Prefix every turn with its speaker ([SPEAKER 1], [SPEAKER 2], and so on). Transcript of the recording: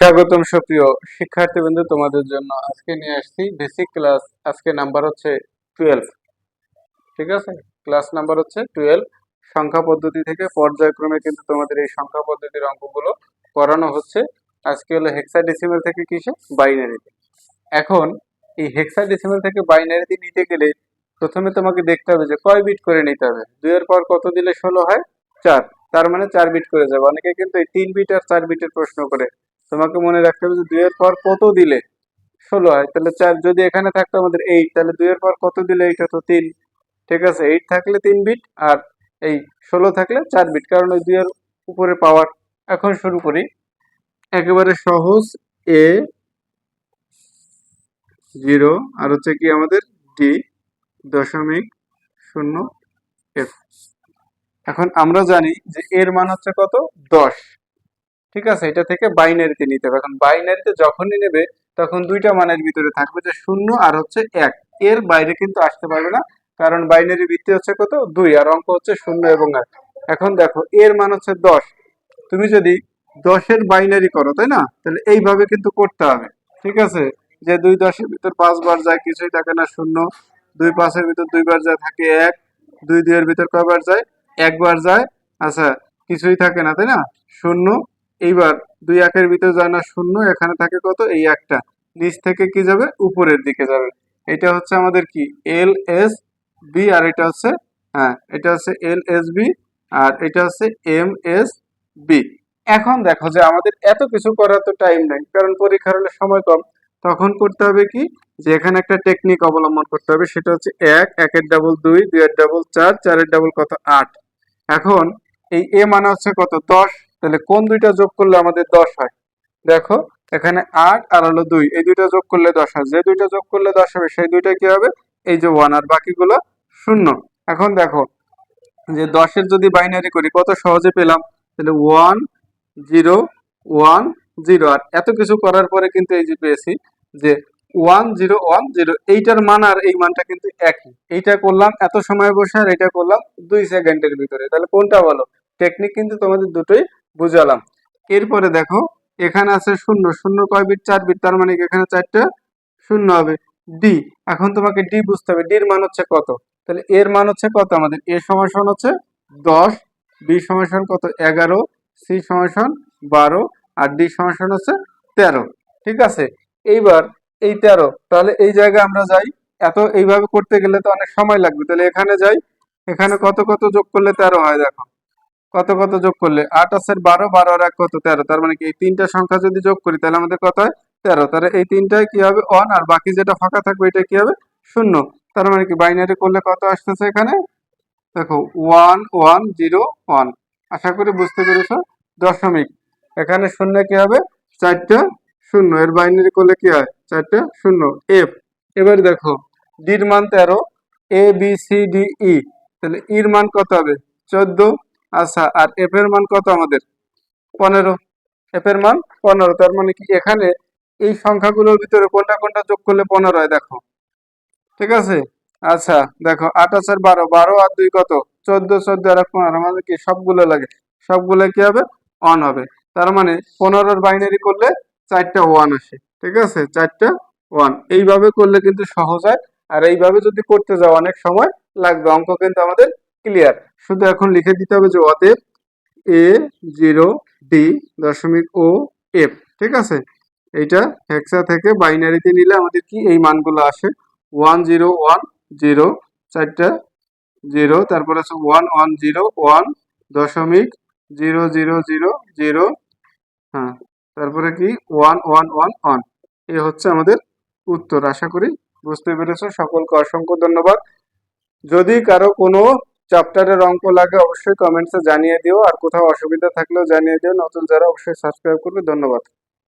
[SPEAKER 1] স্বাগতম সুপ্রিয় শিক্ষার্থীবৃন্দ, তোমাদের জন্য আজকে নিয়ে আসছি বেসিক ক্লাস আজকে নাম্বার হচ্ছে টুয়েলভ ঠিক আছে? ক্লাস নাম্বার হচ্ছে টুয়েলভ সংখ্যা পদ্ধতি থেকে পর্যায়ক্রমে কিন্তু তোমাদের এই সংখ্যা পদ্ধতির অঙ্কগুলো করানো হচ্ছে। আজকে হলো হেক্সাডেসিমাল থেকে কিসে? বাইনারিতে এখন এই হেক্সাডেসিমাল থেকে বাইনারিতে নিতে গেলে প্রথমে তোমাকে দেখতে হবে যে কয় বিট করে নিতে হবে? দুইয়ের পর কত দিলে ষোলো হয়? চার। তার মানে চার বিট করে যাবে। অনেকে কিন্তু এই তিন বিট আর চার বিটের প্রশ্ন করে। তোমাকে মনে রাখতে হবে যে দুইয়ের পর কত দিলে? ষোলো হয়, তাহলে চার, যদি এখানে থাকতো আমাদের এইট তাহলে দুইয়ের পর কত দিলে এইটা তো তিন। ঠিক আছে এইট থাকলে তিন বিট আর এই ষোলো থাকলে চার বিট কারণ ওই দুইয়ের উপরে পাওয়ার এখন শুরু করি। একেবারে সহজ এ জিরো আর হচ্ছে কি আমাদের ডি দশমিক শূন্য এফ এখন আমরা জানি যে এর মান হচ্ছে কত? দশ। ঠিক আছে? এটা থেকে বাইনারিতে নিতে হবে। এখন বাইনারিতে যখনই নেবে, তখন দুইটা মানের ভিতরে থাকবে যে শূন্য আর হচ্ছে এক। এর বাইরে কিন্তু আসতে পারবে না, কারণ বাইনারি ভিত্তি হচ্ছে কত? দুই, আর অঙ্ক হচ্ছে শূন্য এবং এক। এখন দেখো, এর মান হচ্ছে দশ। তুমি যদি দশের বাইনারি করো, তাই না? তাহলে এইভাবে কিন্তু করতে হবে। ঠিক আছে? যে দুই দশের ভিতর পাঁচবার যায়, কিছুই থাকে না, শূন্য। দুই পাঁচের ভিতর দুইবার যায়, থাকে এক। দুই দুইয়ের ভিতর কয়বার যায়? একবার যায়। আচ্ছা কিছুই থাকে না, তাই না? শূন্য এইবার দুই একের ভিতরে যায় না শূন্য, এখানে থাকে কত? এই একটা। নিচ থেকে কি যাবে? উপরের দিকে যাবে। এটা হচ্ছে আমাদের কি? এল এস বি আর এটা হচ্ছে হ্যাঁ এটা হচ্ছে এল এস বি আর এটা হচ্ছে এম এস বি। এখন দেখো যে আমাদের এত কিছু করার তো টাইম নেই, কারণ পরীক্ষার হলে সময় কম। তখন করতে হবে কি? যে এখানে একটা টেকনিক অবলম্বন করতে হবে, সেটা হচ্ছে এক, একের ডাবল দুই দুই দুইয়ের ডাবল চার, চারের ডাবল কত? আট। এখন এই এ মানে হচ্ছে কত? দশ। তাহলে কোন দুইটা যোগ করলে আমাদের দশ হয়? দেখো, এখানে আট আর হলো দুই। এই দুইটা যোগ করলে দশ হয়। যে দুইটা যোগ করলে দশ হবে, সেই দুইটা কি হবে? এই যে ওয়ান আর বাকিগুলো শূন্য। এখন দেখো, যে দশের যদি বাইনারি করি, কত সহজে পেলাম? তাহলে ওয়ান জিরো ওয়ান জিরো আর এত কিছু করার পরে কিন্তু এই যে পেয়েছি, যে ওয়ান জিরো ওয়ান জিরো এইটার মান আর এই মানটা কিন্তু একই। এইটা করলাম এত সময় বসে, আর এটা করলাম দুই সেকেন্ডের ভিতরে। তাহলে কোনটা বলো? টেকনিক কিন্তু তোমাদের দুটোই বুঝালাম। এরপরে দেখো, এখানে আছে শূন্য। শূন্য কয় বিট চার বিট তার মানে এখানে চারটা শূন্য হবে? ডি এখন তোমাকে ডি বুঝতে হবে। ডির মান হচ্ছে কত? তাহলে এর মান হচ্ছে কত? আমাদের এ সমান হচ্ছে দশ বি সমান কত? এগারো সি সমান বারো, আর ডি সমান হচ্ছে তেরো। ঠিক আছে? এইবার এই তেরো, তাহলে এই জায়গায় আমরা যাই। এত এইভাবে করতে গেলে তো অনেক সময় লাগবে। তাহলে এখানে যাই। এখানে কত কত যোগ করলে তেরো হয়, দেখো। কত কত যোগ করলে? আট বারো বারো আর এক কত? তেরো। তার মানে কি এই তিনটা সংখ্যা যদি যোগ করি, তাহলে আমাদের কত হয়? তেরো। তাহলে এই তিনটায় কি হবে? ওয়ান আর বাকি যেটা ফাঁকা থাকবে, এটা কি হবে? শূন্য। তার মানে কি বাইনারি করলে কত আসতেছে এখানে? দেখো, ওয়ান ওয়ান, জিরো, ওয়ান। আশা করি বুঝতে পেরেছ? দশমিক। এখানে শূন্য কি হবে? চারটা শূন্য। এর বাইনারি করলে কি হয়? চারটা শূন্য। এফ এবার দেখো ডির মান তেরো A B C D E তাহলে ইর মান কত হবে? চোদ্দ। আচ্ছা আর এফ এর মান কত আমাদের? পনেরো। এফ এর মান পনেরো, তার মানে কি এখানে এই সংখ্যাগুলোর ভিতরে কোনটা কোনটা যোগ করলে পনেরো হয়, দেখো। ঠিক আছে? আচ্ছা দেখো আট আর বারো বারো আর দুই কত? চোদ্দ চোদ্দ আর পনেরো, আমাদের কি সবগুলো লাগে? সবগুলো কি হবে? অন হবে। তার মানে পনেরোর বাইনারি করলে চারটা ওয়ান আসে। ঠিক আছে? চারটা ওয়ান এইভাবে করলে কিন্তু সহজ হয়। আর এইভাবে যদি করতে যাও, অনেক সময় লাগবে। অঙ্ক কিন্তু আমাদের ক্লিয়ার শুধু এখন লিখে দিতে হবে যে অতএব এ জিরো ডি দশমিক ও এফ ঠিক আছে? এইটা হেক্সা থেকে বাইনারিতে নিলে আমাদের কি এই মানগুলো আসে? ওয়ান জিরো ওয়ান জিরো চারটা জিরো তারপর আছে ওয়ান ওয়ান জিরো ওয়ান দশমিক জিরো জিরো জিরো জিরো হ্যাঁ তারপরে কি? ওয়ান ওয়ান ওয়ান ওয়ান এ হচ্ছে আমাদের উত্তর। আশা করি বুঝতে পেরেছ। সকলকে অসংখ্য ধন্যবাদ। যদি কারও কোনো চ্যাপ্টারের অঙ্ক লাগে অবশ্যই কমেন্টসে জানিয়ে দিও। আর কোথাও অসুবিধা থাকলেও জানিয়ে দিও। নতুন যারা অবশ্যই সাবস্ক্রাইব করবে। ধন্যবাদ।